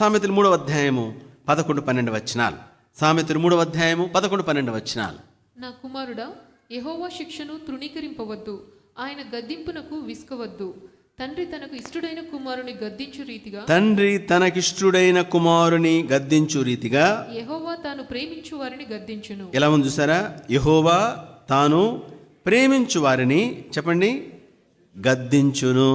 సామెతలు మూడవ అధ్యాయము పదకొండు పన్నెండు వచనాలు. సామెతలు మూడవ అధ్యాయము పదకొండు పన్నెండు వచనాలు. నా కుమారుడా యెహోవా శిక్షను తృణీకరింపవద్దు ఆయన గద్దింపునకు విసుకవద్దు తండ్రి తనకు ఇష్టడైన కుమారుని గద్దించు రీతిగా తండ్రి తనకిష్టుడైన కుమారుని గద్దించు రీతిగా యెహోవా తాను ప్రేమించు వారిని గద్దించును. ఎలా ఉంది చూసారా? యహోవా తాను ప్రేమించు వారిని చెప్పండి గద్దించును.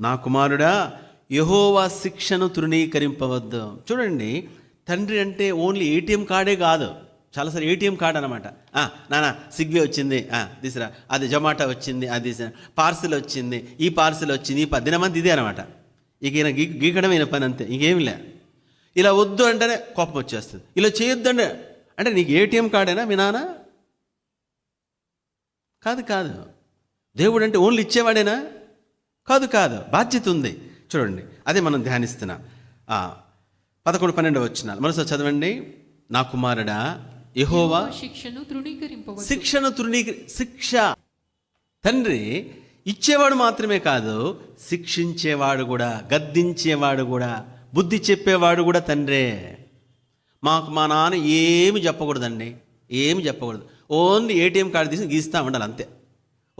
నా కుమారుడా యహోవా శిక్షను తృణీకరింపవద్దు. చూడండి తండ్రి అంటే ఓన్లీ ఏటీఎం కార్డే కాదు. చాలాసార్లు ఏటీఎం కార్డ్ అనమాట నానా సిగ్వే వచ్చింది. ఆ, అది జొమాటో వచ్చింది అది తీసిరా. పార్సిల్ వచ్చింది ఈ పార్సిల్ వచ్చింది ఈ ప- దినమంది ఇదే అనమాట ఇక ఈయన గీ గీకడమైన పని అంతే ఇంకేమి లే. ఇలా వద్దు అంటేనే కోపం వచ్చేస్తుంది. ఇలా చేయొద్దు అంటే అంటే నీకు ఏటీఎం కార్డేనా మీ నాన్న? కాదు కాదు. దేవుడు అంటే ఓన్లీ ఇచ్చేవాడేనా? కాదు కాదు. బాధ్యత ఉంది. చూడండి అదే మనం ధ్యానిస్తున్నాం పదకొండు పన్నెండు వచ్చినాలు మనసు చదవండి. నా కుమారుడా యహోవా శిక్షను తృణీకరింపవద్దు శిక్షను తృణీకరి శిక్ష. తండ్రి ఇచ్చేవాడు మాత్రమే కాదు శిక్షించేవాడు కూడా గద్దించేవాడు కూడా బుద్ధి చెప్పేవాడు కూడా తండ్రే. మాకు మా నాన్న ఏమి చెప్పకూడదండి ఏమి చెప్పకూడదు. ఓన్లీ ఏటీఎం కార్డు తీసి గీస్తూ ఉండాలి అంతే.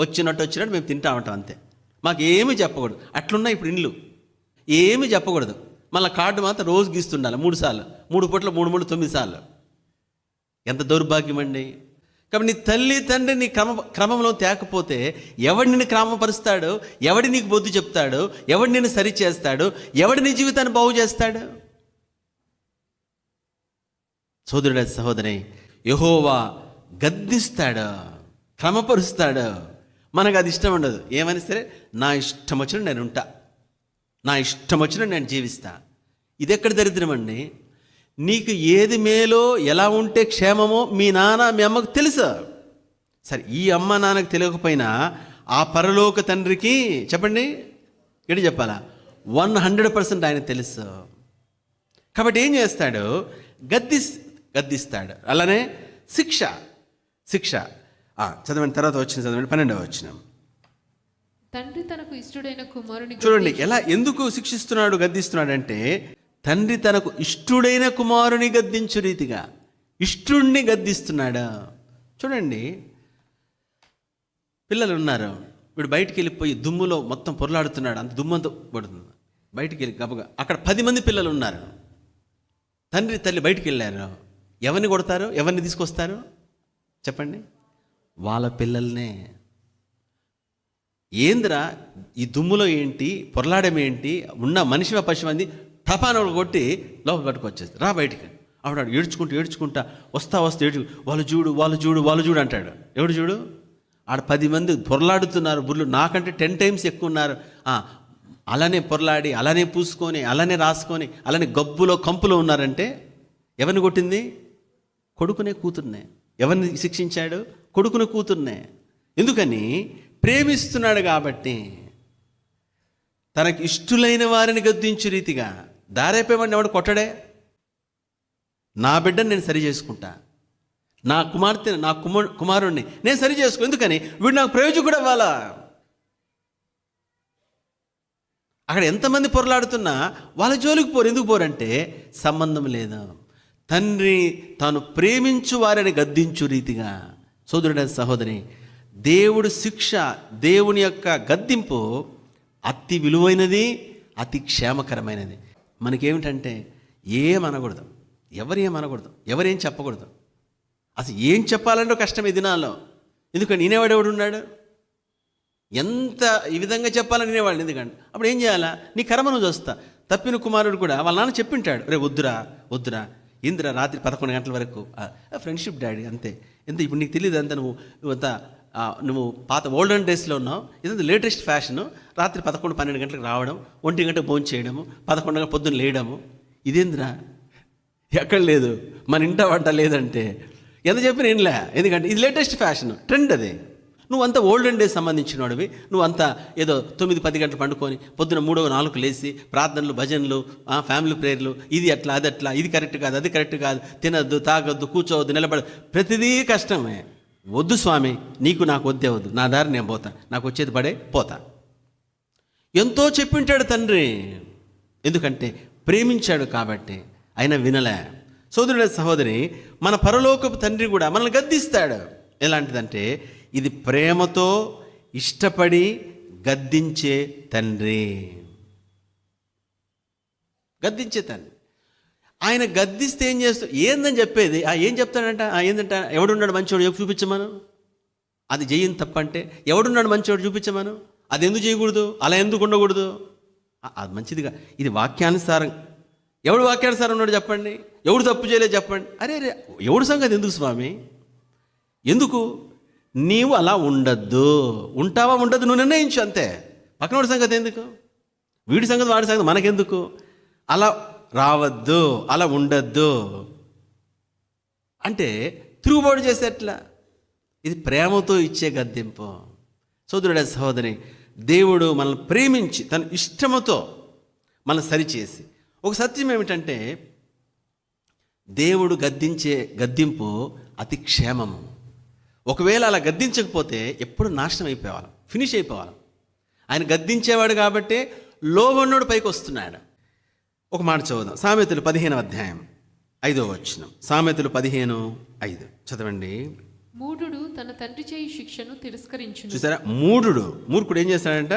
వచ్చినట్టు వచ్చినట్టు మేము తింటా ఉంటాం అంతే. మాకు ఏమి చెప్పకూడదు. అట్లున్నాయి ఇప్పుడు ఇండ్లు ఏమి చెప్పకూడదు. మళ్ళీ కార్డు మాత్రం రోజు గీస్తుండాలి మూడు సార్లు. మూడు పూట్ల మూడు మూడు తొమ్మిది సార్లు. ఎంత దౌర్భాగ్యం అండి. కాబట్టి నీ తల్లి తండ్రి నీ క్రమ క్రమంలో తేకపోతే ఎవడు నిన్ను క్రమపరుస్తాడు? ఎవడి నీకు బొద్దు చెప్తాడు? ఎవడు నిన్ను సరి చేస్తాడు? ఎవడి నీ జీవితాన్ని బాగు చేస్తాడు? సోదరుడ సహోదరి యహోవా గద్దిస్తాడు క్రమపరుస్తాడు. మనకు అది ఇష్టం ఉండదు. ఏమని సరే నా ఇష్టం వచ్చిన నేను ఉంటా. నా ఇష్టం వచ్చిన నేను జీవిస్తా. ఇది ఎక్కడ దరిద్రం అండి? నీకు ఏది మేలో ఎలా ఉంటే క్షేమమో మీ నాన్న మీ అమ్మకు తెలుసు. సరే ఈ అమ్మ నాన్నకు తెలియకపోయినా ఆ పరలోక తండ్రికి చెప్పండి ఎటు చెప్పాలా? వన్ హండ్రెడ్ పర్సెంట్ ఆయన తెలుసు. కాబట్టి ఏం చేస్తాడు? గద్దిస్ గద్దిస్తాడు. అలానే శిక్ష శిక్ష. ఆ, చదవండి తర్వాత వచ్చిన చదవండి పన్నెండవ వచ్చినాం తండ్రి తనకు ఇష్టడైన కుమారుని చూడండి ఎలా ఎందుకు శిక్షిస్తున్నాడు గద్దిస్తున్నాడు అంటే తండ్రి తనకు ఇష్టుడైన కుమారుని గద్దించు రీతిగా ఇష్టుణ్ణి గద్దిస్తున్నాడా. చూడండి పిల్లలు ఉన్నారు వీడు బయటికి వెళ్ళిపోయి దుమ్ములో మొత్తం పొరలాడుతున్నాడు అంత దుమ్మంతా పడుతుంది. బయటికి వెళ్ళి గబగా అక్కడ పది మంది పిల్లలు ఉన్నారు. తండ్రి తల్లి బయటికి వెళ్ళారు ఎవరిని కొడతారు? ఎవరిని తీసుకొస్తారు? చెప్పండి. వాళ్ళ పిల్లల్నే ఏందిరా ఈ దుమ్ములో ఏంటి పొరలాడడం ఏంటి ఉన్న మనిషి పశుమంది టపాను కొట్టి లోపల పట్టుకొచ్చేది రా బయటికి. ఆవిడ ఏడ్చుకుంటూ ఏడ్చుకుంటా వస్తా వస్తా ఏడ్చు వాళ్ళు చూడు వాళ్ళు చూడు వాళ్ళు చూడు అంటాడు. ఎవడు చూడు? ఆడ పది మంది పొరలాడుతున్నారు బుర్లు నాకంటే టెన్ టైమ్స్ ఎక్కువ ఉన్నారు అలానే పొరలాడి అలానే పూసుకొని అలానే రాసుకొని అలానే గబ్బులో కంపులో ఉన్నారంటే ఎవరిని కొట్టింది? కొడుకునే కూతుర్నే. ఎవరిని శిక్షించాడు? కొడుకునే కూతుర్నే. ఎందుకని? ప్రేమిస్తున్నాడు కాబట్టి తనకి ఇష్టులైన వారిని గద్దించు రీతిగా దారైపోయేవాడిని ఎవడు కొట్టడే? నా బిడ్డని నేను సరి చేసుకుంటా. నా కుమార్తె నా కుమార్ కుమారుణ్ణి నేను సరి చేసుకో. ఎందుకని? వీడు నాకు ప్రయోజకుడు అవ్వాలా? అక్కడ ఎంతమంది పొరలాడుతున్నా వాళ్ళ జోలికి పోరు. ఎందుకు పోరంటే సంబంధం లేదు. తండ్రి తాను ప్రేమించు వారిని గద్దించు రీతిగా సోదరుడ సహోదరి దేవుడు శిక్ష దేవుని యొక్క గద్దింపు అతి విలువైనది అతి క్షేమకరమైనది. మనకేమిటంటే ఏం అనకూడదు ఎవరు ఏం అనకూడదు ఎవరేం చెప్పకూడదు. అసలు ఏం చెప్పాలంటే కష్టం ఈ దినాల్లో. ఎందుకంటే నేనేవాడెవడు ఉన్నాడు? ఎంత ఈ విధంగా చెప్పాలని వినేవాళ్ళు ఎందుకంటే? అప్పుడు ఏం చేయాలా? నీ కర్మ నువ్వు చూస్తా. తప్పిన కుమారుడు కూడా వాళ్ళ నాన్న చెప్పింటాడు రే వద్దురా వద్దురా. ఇంద్ర రాత్రి పదకొండు గంటల వరకు ఫ్రెండ్షిప్ డాడీ అంతే. ఎంత ఇప్పుడు నీకు తెలియదు అంత నువ్వు అంతా నువ్వు పాత ఓల్డెన్ డేస్లో ఉన్నావు. ఇదంతా లేటెస్ట్ ఫ్యాషన్. రాత్రి పదకొండు పన్నెండు గంటలకు రావడం ఒంటి గంటకు భోజనం చేయడము పదకొండు గంటల పొద్దున్న లేయడము. ఇదేంద్రా? ఎక్కడ లేదు. మన ఇంట వంట లేదంటే. ఎంత చెప్పిన ఏంలే ఎందుకంటే ఇది లేటెస్ట్ ఫ్యాషన్. ట్రెండ్ అది. నువ్వు అంత ఓల్డెన్ డేస్ సంబంధించిన వాడివి నువ్వు అంతా ఏదో తొమ్మిది పది గంటలు పండుకొని పొద్దున మూడవ నాలుగు లేచి ప్రార్థనలు భజనలు ఫ్యామిలీ ప్రేయర్లు ఇది అట్లా అది అట్లా ఇది కరెక్ట్ కాదు అది కరెక్ట్ కాదు. తినద్దు తాగొద్దు కూర్చోవద్దు నిలబడదు ప్రతిదీ కష్టమే. వద్దు స్వామి నీకు నాకు వద్దే వద్దు. నా దారి నేను పోతా. నాకు వచ్చేది పడే పోతా. ఎంతో చెప్పింటాడు తండ్రి. ఎందుకంటే ప్రేమించాడు కాబట్టి ఆయన వినలే. సోదరుడ సహోదరి మన పరలోకపు తండ్రి కూడా మనల్ని గద్దిస్తాడు. ఎలాంటిదంటే ఇది ప్రేమతో ఇష్టపడి గద్దించే తండ్రి. గద్దించే తండ్రి. ఆయన గద్దిస్తే ఏం చేస్తా ఏందని చెప్పేది? ఆ ఏం చెప్తాడంట? ఆ ఏందంట ఎవడున్నాడు మంచివాడు చెప్పు చూపించమను. అది చెయ్యని తప్పంటే ఎవడున్నాడు మంచివాడు చూపించమను? అది ఎందుకు చేయకూడదు? అలా ఎందుకు ఉండకూడదు? అది మంచిదిగా. ఇది వాక్యానుసారం. ఎవడు వాక్యానుసారం ఉన్నాడు చెప్పండి? ఎవడు తప్పు చేయలేదు చెప్పండి? అరే అరే ఎవడు సంగతి ఎందుకు స్వామి? ఎందుకు? నీవు అలా ఉండద్దు. ఉంటావా ఉండదు నువ్వు నిర్ణయించు అంతే. పక్కనోడి సంగతి ఎందుకు? వీడి సంగతి వాడి సంగతి మనకెందుకు? అలా రావద్దు అలా ఉండద్దు. అంటే తిరుగుబాటు చేసేట్లా ఇది ప్రేమతో ఇచ్చే గద్దెంపు. సోదరుడే సహోదరి దేవుడు మనల్ని ప్రేమించి తన ఇష్టముతో మనల్ని సరిచేసి. ఒక సత్యం ఏమిటంటే దేవుడు గద్దించే గద్దింపు అతి క్షేమము. ఒకవేళ అలా గద్దించకపోతే ఎప్పుడు నాశనం అయిపోవాలి ఫినిష్ అయిపోవాలి ఆయన గద్దించేవాడు కాబట్టి లోబన్నోడు పైకి వస్తున్నాడు. ఒక మాట చదువుదాం. సామెతలు పదిహేను అధ్యాయం ఐదో వచ్చిన సామెతలు పదిహేను ఐదు. చదవండి. మూఢుడు తన తండ్రి చేయి శిక్షను తిరస్కరించును. చూసారా? మూఢుడు మూర్ఖుడు ఏం చేస్తాడంట?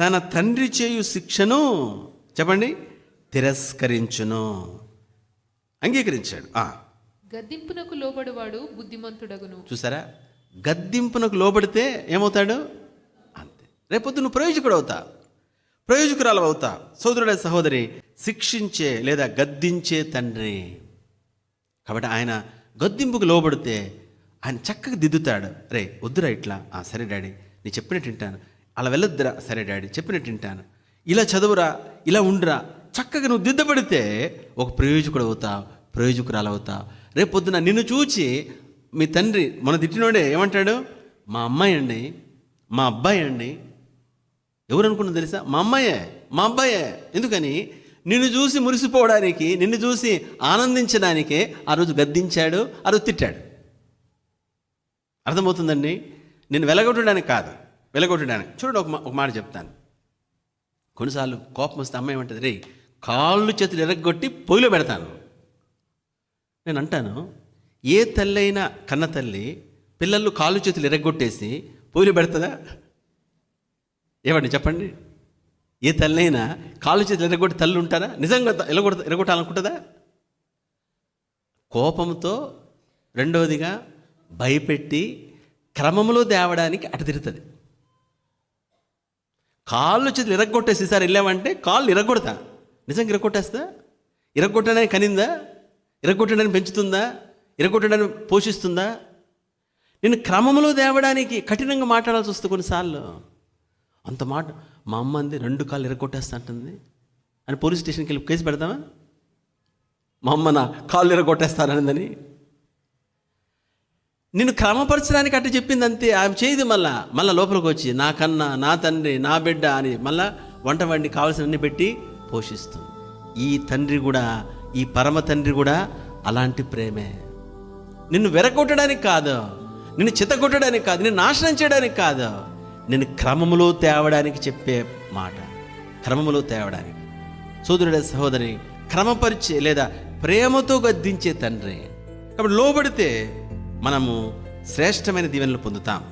తన తండ్రి చేయు శిక్షను చెప్పండి తిరస్కరించును. అంగీకరించాడు. ఆ, గద్దింపునకు లోబడువాడు బుద్ధిమంతుడగును. చూసారా? గద్దింపునకు లోబడితే ఏమవుతాడు? అంతే. రేపొద్దు నువ్వు ప్రయోజకుడు అవుతా ప్రయోజకురాలు అవుతా సోదరుడ సహోదరి శిక్షించే లేదా గద్దించే తండ్రి. కాబట్టి ఆయన గద్దింపుకు లోబడితే ఆయన చక్కగా దిద్దుతాడు. రే వద్దురా ఇట్లా. ఆ సరే డాడీ నీ చెప్పినట్టు వింటాను. అలా వెళ్ళొద్దురా. సరే డాడీ చెప్పినట్టు వింటాను. ఇలా చదువురా ఇలా ఉండురా. చక్కగా నువ్వు దిద్దబడితే ఒక ప్రయోజకుడు అవుతావు ప్రయోజకురాలు అవుతావు. రేపు పొద్దున నిన్ను చూచి మీ తండ్రి మన తిట్టినోడే ఏమంటాడు? మా అమ్మాయి అండి మా అబ్బాయి అండి. ఎవరు అనుకున్నా తెలుసా? మా అమ్మాయే మా అబ్బాయే. ఎందుకని? నిన్ను చూసి మురిసిపోవడానికి నిన్ను చూసి ఆనందించడానికే ఆ రోజు గద్దించాడు ఆ రోజు తిట్టాడు. అర్థమవుతుందండి? నేను వెలగొట్టడానికి కాదు వెలగొట్టడానికి. చూడండి ఒక మా- ఒక మాట చెప్తాను. కొన్నిసార్లు కోపం వస్తే అమ్మాయి ఏమంటుంది? రే కాళ్ళు చేతులు ఎరగొట్టి పొయ్యిలో పెడతాను. నేను అంటాను ఏ తల్లి అయినా కన్న తల్లి పిల్లలు కాళ్ళు చేతులు ఎరగొట్టేసి పొయ్యిలో పెడుతుందా? ఏమండి చెప్పండి. ఏ తల్లి కాళ్ళు చేతులు ఎరగొట్టి తల్లి ఉంటారా? నిజంగా ఎరగొడ ఎరగొట్టాలనుకుంటుందా? కోపంతో రెండవదిగా భయపెట్టి క్రమంలో తేవడానికి అటతిరుతుంది తిరుగుతుంది. కాళ్ళు చేతులు ఇరగొట్టేసి సార్ వెళ్ళామంటే కాళ్ళు ఇరగొడతా నిజంగా ఇరగొట్టేస్తా ఇరగొట్టడానికి కనిందా? ఇరగొట్టడానికి పెంచుతుందా? ఇరగొట్టడానికి పోషిస్తుందా? నేను క్రమంలో తేవడానికి కఠినంగా మాట్లాడాల్సి వస్తుంది కొన్నిసార్లు. అంత మాట మా అమ్మ అంది రెండు కాళ్ళు ఎరగొట్టేస్తా అంటుంది. అని పోలీస్ స్టేషన్కి వెళ్ళి కేసు పెడతామా మా అమ్మ నా కాళ్ళు ఎరగొట్టేస్తానందని నిన్ను క్రమపరచడానికి అట్ట చెప్పింది అంతే ఆమె చేయదు మళ్ళా మళ్ళా లోపలికి వచ్చి నా కన్నా నా తండ్రి నా బిడ్డ అని మళ్ళా వంట వండి కావాల్సినన్ని పెట్టి పోషిస్తుంది. ఈ తండ్రి కూడా ఈ పరమ తండ్రి కూడా అలాంటి ప్రేమే. నిన్ను వెరగొట్టడానికి కాదు నిన్ను చిత్తగొట్టడానికి కాదు నిన్ను నాశనం చేయడానికి కాదు నేను క్రమములో తేవడానికి చెప్పే మాట. క్రమములో తేవడానికి. సోదరుడే సహోదరి క్రమపరిచే లేదా ప్రేమతో గద్దించే తండ్రి. కాబట్టి లోబడితే మనము శ్రేష్టమైన దీవెనలు పొందుతాం.